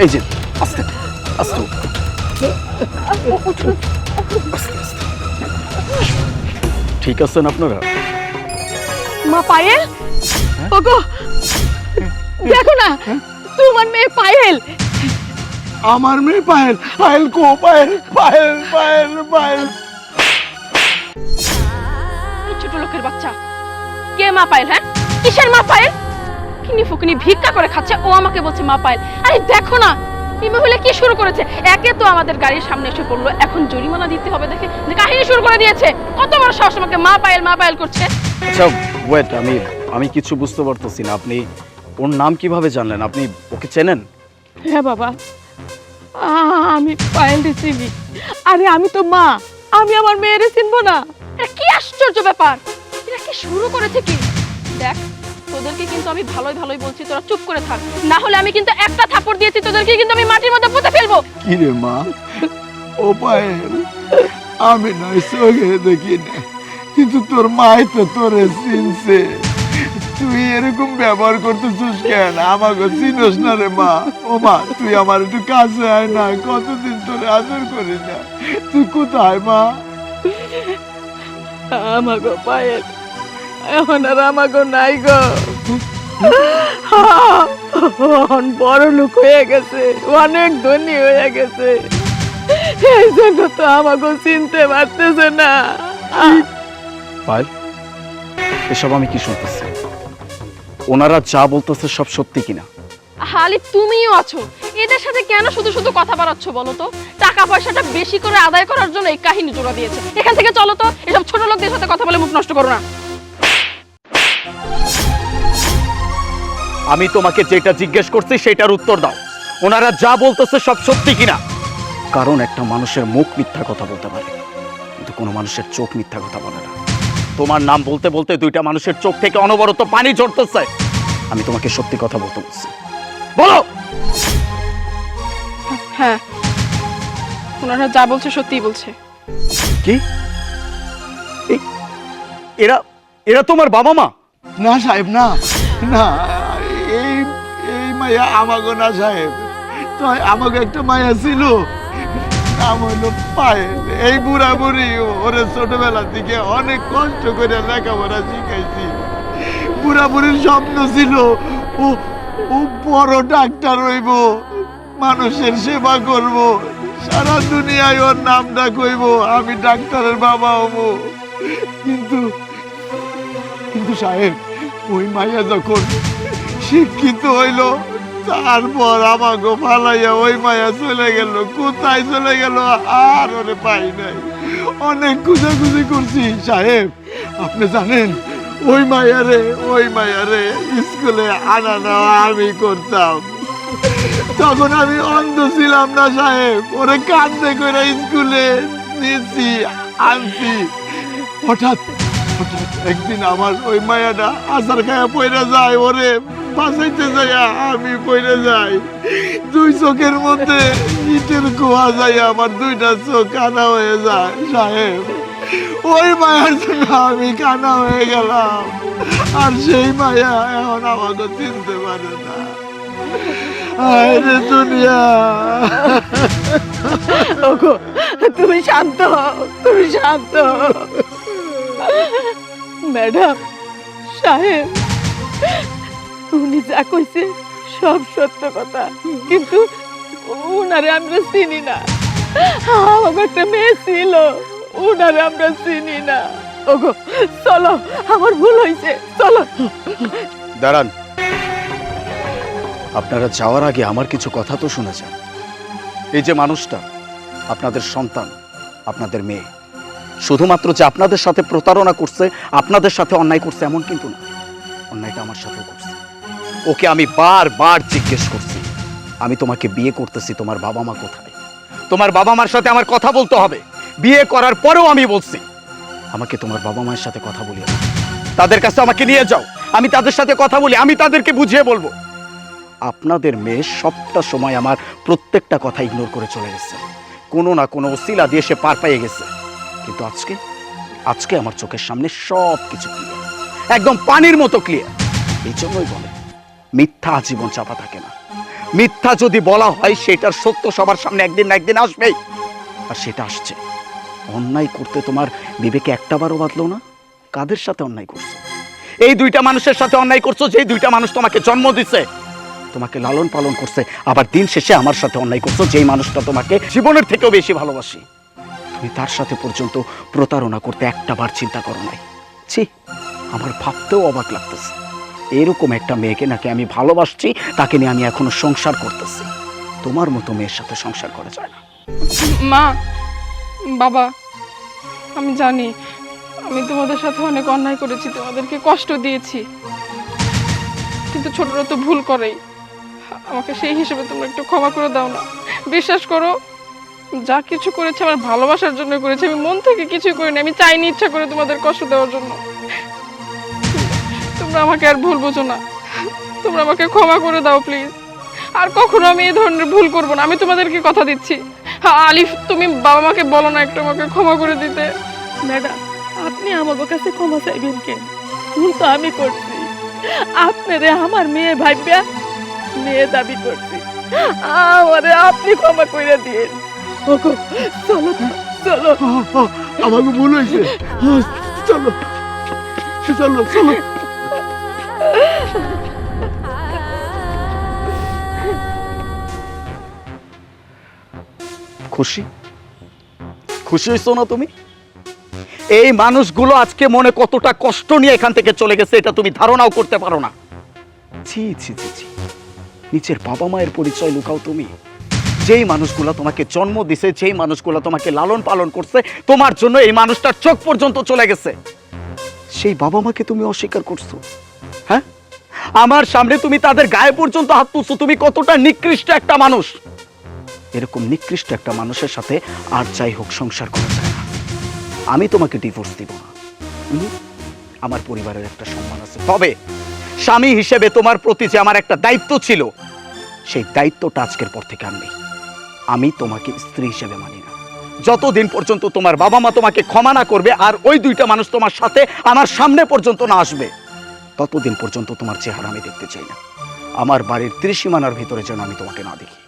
এই যে আস্তে আস্তে আস্তে, আস্তে। ঠিক আছেন আপনারা? মা পায়েল? ওগো দেখো না তোমার মেয়ে পায়েল। আমার মেয়ে পায়েল পায়েল কো পায়েল পায়েল পায়েল পায়েল। ছোট লোকের বাচ্চা। কে মা পায়েল হ্যাঁ? কিসের মা পায়েল? কিনি ফুকিনি ভিক্ষা করে খাচ্ছে ও আমাকে বলছে মা পায়েল আরে দেখো না এই মহিলা কি শুরু করেছে? একে তো আমাদের গাড়ির সামনে এসে পড়ল এখন জরিমানা দিতে হবে দেখে যে কাহিনী শুরু করে দিয়েছে। কত বড় সাহস আমাকে মা পায়েল মা পায়েল করছে? আচ্ছা ওয়েট আমি আমি কিছু বুঝতে পারতেছি না আপনি ওর নাম কীভাবে জানলেন? আপনি ওকে চেনেন? হ্যাঁ বাবা। আমি পায়েল চিনি। আরে আমি তো মা আমি আমার মেয়েরে চিনবো না। কি আশ্চর্য ব্যাপার? এরা কি শুরু করেছে কি? দেখ তোদেরকে কিন্তু আমি ভালোই ভালোই বলছি তোরা চুপ করে থাক। না হলে আমি কিন্তু একটা থাপড় দিয়েছি তোদেরকে কিন্তু আমি মাটির মধ্যে পুঁতে ফেলব। কি রে মা? ও পায়েল আমি নয় চোখে দেখি না। কিন্তু তোর মাই তো তোরে চিনছে। তুই এরকম ব্যবহার করতেছিস কেন? আমাকে চিনস না রে মা। ও মা তুই আমার একটু কাছে আয় না কতদিন তোরে আদর করি না। তুই কোথায় মা? আমাগো পায়েল এখন আর আমাকে নাই গো। অন বড় লোক হয়ে গেছে অনেক ধনী হয়ে গেছে। এই জন্য তো আমাগো চিনতে পারতেছে না। পায়েল এসব আমি কি শুনতেছি? ওনারা যা বলতেছে সব সত্যি কিনা? হালি তুমিও আছো। এদের সাথে কেন শুধু শুধু কথা বাড়াচ্ছ বলো তো? টাকা পয়সাটা বেশি করে আদায় করার জন্য এই কাহিনী জোড়া দিয়েছে। এখান থেকে চলো তো এসব ছোট লোকদের সাথে কথা বলে মুখ নষ্ট করো না। আমি তোমাকে যেটা জিজ্ঞেস করছি সেটার উত্তর দাও। ওনারা যা বলতেছে সব সত্যি কিনা? কারণ একটা মানুষের মুখ মিথ্যা কথা বলতে পারে কিন্তু কোনো মানুষের চোখ মিথ্যা কথা বলে না। তোমার নাম বলতে বলতে দুইটা মানুষের চোখ থেকে অনবরত পানি ঝরতেছে। আমি তোমাকে সত্যি কথা বলতে বলছি। বলো! হ্যাঁ ওনারা যা বলছে সত্যিই বলছে। কি? এরা এরা তোমার বাবা মা? না সাহেব না না। মায়া আমাগো না সাহেব। একটা মায়া ছিল। নাম হলো পায়েল। এই বুড়া বুড়ি ওরে ছোটবেলা থেকে অনেক কষ্ট করে লেখাপড়া শিখাইছি। বুড়া বুড়ির স্বপ্ন ছিল, ও ও বড় ডাক্তার হইব, মানুষের সেবা করব, সারা দুনিয়ায় ওর নামটা কইব আমি ডাক্তারের বাবা হব। কিন্তু কিন্তু সাহেব, ওই মাইয়া যখন শিক্ষিত হইল তারপর আমাকে ফালাইয়া ওই মায়া চলে গেল। কোথায় চলে গেল আর ওরে পাই নাই। অনেক খুঁজাখুঁজি করছি। সাহেব, আপনি জানেন, ওই মায়ারে ওই মায়ারে স্কুলে আনা নেওয়া আমি করতাম। তখন আমি অন্ধ ছিলাম না সাহেব। ওরে কান্দে করে স্কুলে নিয়েছি আনছি। হঠাৎ হঠাৎ একদিন আমার ওই মায়াটা আসার খায়া পয়রা যায় ওরে, বাঁচাইতে যায় আমি পয়রা যাই। দুই চোখের মধ্যে ইটের কুয়া যায় আমার দুইটা চোখ কানা হয়ে যায়, সাহেব। ওই মায়ার জন্য আমি কানা হয়ে গেলাম। আর সেই মায়া এখন আমাকে চিনতে পারে না। আয় রে দুনিয়া। তুমি শান্ত তুমি শান্ত। ম্যাডাম, সাহেব, উনি যা কইছে সব সত্য কথা, কিন্তু উনারে আমরা চিনি না। আমার একটা মেয়ে ছিল, উনারে আমরা চিনি না। ওগো, চলো, আমার ভুল হয়েছে চলো। দাঁড়ান। আপনারা যাওয়ার আগে আমার কিছু কথা তো শুনে যান এই যে মানুষটা, আপনাদের সন্তান, আপনাদের মেয়ে। শুধুমাত্র যে আপনাদের সাথে প্রতারণা করছে, আপনাদের সাথে অন্যায় করছে, এমন কিন্তু না। অন্যায়টা আমার সাথেও করছে। ওকে আমি বারবার জিজ্ঞেস করছি, আমি তোমাকে বিয়ে করতেছি, তোমার বাবা মা কোথায়? তোমার বাবা মার সাথে আমার কথা বলতে হবে। বিয়ে করার পরেও আমি বলছি, আমাকে তোমার বাবা মায়ের সাথে কথা দাও। তাদের কাছে আমাকে নিয়ে যাও। আমি তাদের সাথে কথা বলি, আমি তাদেরকে বুঝিয়ে বলব। আপনাদের মেয়ে সবটা সময় আমার প্রত্যেকটা কথা ইগনোর করে চলে গেছে। কোনো না কোনো ওসিলা দিয়ে সে পার পেয়ে গেছে। কিন্তু আজকে আজকে আমার চোখের সামনে সব কিছু ক্লিয়ার একদম পানির মতো ক্লিয়ার এই জন্যই বলে, মিথ্যা আজীবন চাপা থাকে না। মিথ্যা যদি বলা হয়, সেটার সত্য সবার সামনে একদিন না একদিন আসবেই। আর সেটা আসছে। অন্যায় করতে তোমার বিবেকে একটা বারও বাঁধলো না? কাদের সাথে অন্যায় করছ? এই দুইটা মানুষের সাথে অন্যায় করছ যে দুইটা মানুষ তোমাকে জন্ম দিছে। তোমাকে লালন পালন করছে, আবার দিন শেষে আমার সাথে অন্যায় করছ, যেই মানুষটা তোমাকে জীবনের থেকেও বেশি ভালোবাসি। তুমি তার সাথে পর্যন্ত প্রতারণা করতে একটা বার চিন্তা করো নাই। ছি, আমার ভাবতেও অবাক লাগতেছে। এরকম একটা মেয়েকে নাকি আমি ভালোবাসছি, তাকে নিয়ে আমি এখনও সংসার করতেছি। তোমার মতো মেয়ের সাথে সংসার করা যায় না। মা, বাবা, আমি জানি, আমি তোমাদের সাথে অনেক অন্যায় করেছি, তোমাদেরকে কষ্ট দিয়েছি। কিন্তু ছোটরা তো ভুল করেই। আমাকে সেই হিসেবে তোমরা একটু ক্ষমা করে দাও না। বিশ্বাস করো যা কিছু করেছে আমার ভালোবাসার জন্য করেছে আমি মন থেকে কিছুই করিনি আমি চাইনি ইচ্ছা করে তোমাদের কষ্ট দেওয়ার জন্য। তোমরা আমাকে আর ভুল বোঝো না। তোমরা আমাকে ক্ষমা করে দাও প্লিজ আর কখনো আমি এই ধরনের ভুল করব না আমি তোমাদেরকে কথা দিচ্ছি। হ্যাঁ, আলিফ তুমি বাবা মাকে বলো না একটু আমাকে ক্ষমা করে দিতে। ম্যাডাম আপনি আমাদের কাছে ক্ষমা চাইবেন কেন? ভুল তো আমি করছি। আপনারে আমার মেয়ে ভাইবা মেয়ে দাবি করছি। আমারে আপনি ক্ষমা করে দিন ওগো চলো চলো। আমাকে ভুল হয়েছে। চলো চলো চলো। খুশি? খুশি হয়েছো না তুমি? এই মানুষগুলো আজকে মনে কতটা কষ্ট নিয়ে এখান থেকে চলে গেছে এটা তুমি ধারণাও করতে পারো না। ছি ছি ছি ছি। নিচের বাবা মায়ের পরিচয় লুকাও তুমি। যেই মানুষগুলো তোমাকে জন্ম দিছে, যেই মানুষগুলো তোমাকে লালন পালন করছে, তোমার জন্য এই মানুষটার চোখ পর্যন্ত চলে গেছে। সেই বাবা মাকে তুমি অস্বীকার করছ হ্যাঁ? আমার সামনে তুমি তাদের গায়ে পর্যন্ত হাত তুলছো, তুমি কতটা নিকৃষ্ট একটা মানুষ। এরকম নিকৃষ্ট একটা মানুষের সাথে আর যাই হোক সংসার করা যায় না। আমি তোমাকে ডিভোর্স দিব না। আমার পরিবারের একটা সম্মান আছে। তবে স্বামী হিসেবে তোমার প্রতি যে আমার একটা দায়িত্ব ছিল, সেই দায়িত্বটা আজকের পর থেকে আর নেই আমি তোমাকে স্ত্রী হিসেবে মানি না। যতদিন পর্যন্ত তোমার বাবা মা তোমাকে ক্ষমা না করবে আর ওই দুইটা মানুষ তোমার সাথে আমার সামনে পর্যন্ত না আসবে, ততদিন পর্যন্ত তোমার চেহারা আমি দেখতে চাই না। আমার বাড়ির ত্রিসীমানার ভিতরে যেন আমি তোমাকে না দেখি।